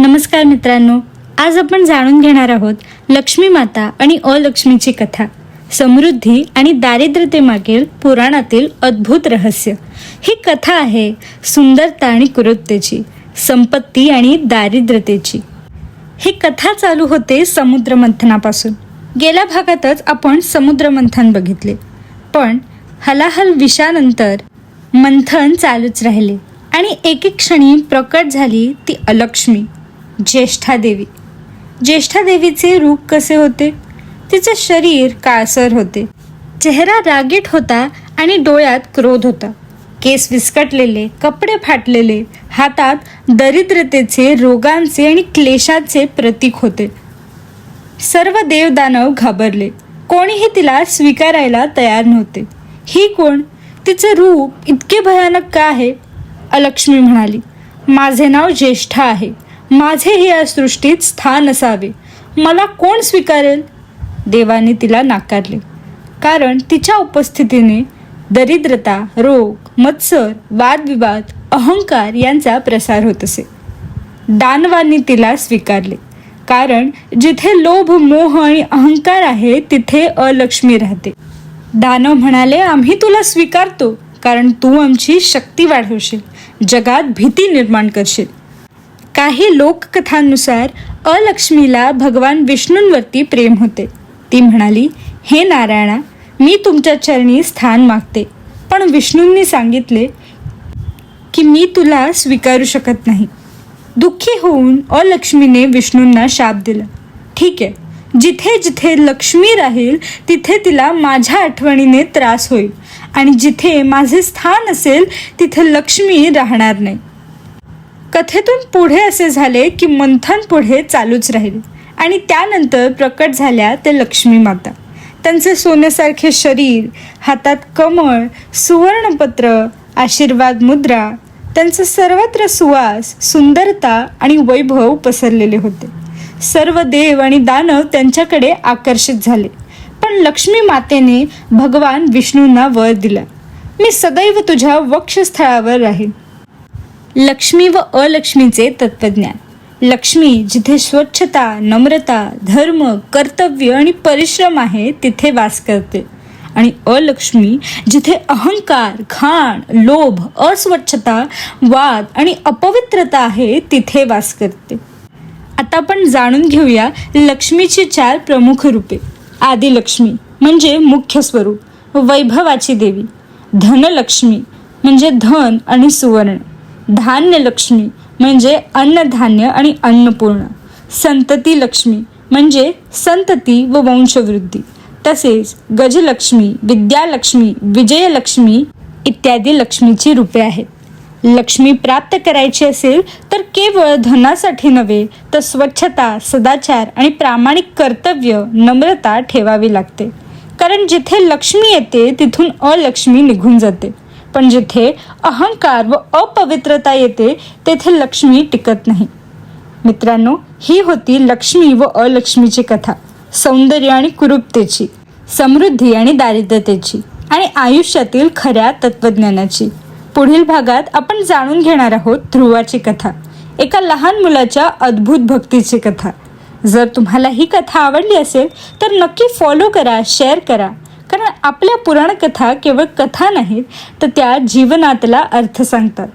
नमस्कार मित्रांनो आज आपण जाणून घेणार आहोत लक्ष्मी माता आणि अलक्ष्मीची कथा. समृद्धी आणि दारिद्र्यतेमागील पुराणातील अद्भुत रहस्य. ही कथा आहे सुंदरता आणि कुरूपतेची संपत्ती आणि दारिद्र्यतेची. ही कथा चालू होते समुद्रमंथनापासून गेल्या भागातच आपण समुद्रमंथन बघितले. पण हलाहल विषानंतर मंथन चालूच राहिले आणि एके क्षणी प्रकट झाली ती अलक्ष्मी. ज्येष्ठादेवी ज्येष्ठादेवीचे रूप कसे होते? तिचे शरीर काळसर होते. चेहरा रागीट होता आणि डोळ्यात क्रोध होता. केस विस्कटलेले कपडे फाटलेले हातात दरिद्रतेचे रोगांचे आणि क्लेशाचे प्रतीक होते. सर्व देवदानव घाबरले. कोणीही तिला स्वीकारायला तयार नव्हते. ही कोण? तिचे रूप इतके भयानक का आहे? अलक्ष्मी म्हणाली माझे नाव ज्येष्ठा आहे. माझेही या सृष्टीत स्थान असावे. मला कोण स्वीकारेल? देवाने तिला नाकारले. कारण तिच्या उपस्थितीने दरिद्रता रोग मत्सर वादविवाद अहंकार यांचा प्रसार होत असे. दानवांनी तिला स्वीकारले. कारण जिथे लोभ मोह आणि अहंकार आहे तिथे अलक्ष्मी राहते. दानव म्हणाले आम्ही तुला स्वीकारतो कारण तू आमची शक्ती वाढवशील जगात भीती निर्माण करशील. काही लोककथांनुसार अलक्ष्मीला भगवान विष्णूंवरती प्रेम होते. ती म्हणाली हे नारायणा मी तुमच्या चरणी स्थान मागते. पण विष्णूंनी सांगितले की मी तुला स्वीकारू शकत नाही. दुःखी होऊन अलक्ष्मीने विष्णूंना शाप दिला. ठीक आहे. जिथे जिथे लक्ष्मी राहील तिथे तिला माझ्या आठवणीने त्रास होईल. आणि जिथे माझे स्थान असेल तिथे लक्ष्मी राहणार नाही. कथेतून पुढे असे झाले की मंथन पुढे चालूच राहील. आणि त्यानंतर प्रकट झाल्या ते लक्ष्मी माता. त्यांचे सोन्यासारखे शरीर हातात कमळ सुवर्णपत्र आशीर्वाद मुद्रा त्यांचे सर्वत्र सुवास सुंदरता आणि वैभव पसरलेले होते. सर्व देव आणि दानव त्यांच्याकडे आकर्षित झाले. पण लक्ष्मी मातेने भगवान विष्णूंना वर दिला. मी सदैव तुझ्या वक्षस्थळावर राहीन. लक्ष्मी व अलक्ष्मीचे तत्त्वज्ञान. लक्ष्मी जिथे स्वच्छता नम्रता धर्म कर्तव्य आणि परिश्रम आहे तिथे वास करते. आणि अलक्ष्मी जिथे अहंकार घाण लोभ अस्वच्छता वाद आणि अपवित्रता आहे तिथे वास करते. आता आपण जाणून घेऊया लक्ष्मीची चार प्रमुख रूपे. आदिलक्ष्मी म्हणजे मुख्य स्वरूप वैभवाची देवी. धनलक्ष्मी म्हणजे धन आणि सुवर्ण. धान्य लक्ष्मी म्हणजे अन्नधान्य आणि अन्नपूर्ण. संतती लक्ष्मी म्हणजे संतती व वंशवृद्धी. तसेच गजलक्ष्मी विद्यालक्ष्मी विजयलक्ष्मी इत्यादी लक्ष्मीची रूपे आहेत. लक्ष्मी प्राप्त करायची असेल तर केवळ धनासाठी नव्हे तर स्वच्छता सदाचार आणि प्रामाणिक कर्तव्य नम्रता ठेवावी लागते. कारण जिथे लक्ष्मी येते तिथून अलक्ष्मी निघून जाते. पण जिथे अहंकार व अपवित्रता येते तेथे लक्ष्मी टिकत नाही. मित्रांनो ही होती लक्ष्मी व अलक्ष्मीची कथा. सौंदर्य आणि कुरूपतेची समृद्धी आणि दारिद्र्यतेची आणि आयुष्यातील खऱ्या तत्वज्ञानाची पुढील भागात आपण जाणून घेणार आहोत ध्रुवाची कथा एका लहान मुलाच्या अद्भुत भक्तीची कथा. जर तुम्हाला ही कथा आवडली असेल तर नक्की फॉलो करा शेअर करा. कारण आपल्या पुराणकथा केवळ कथा नाहीत तर त्या जीवनातला अर्थ सांगतात.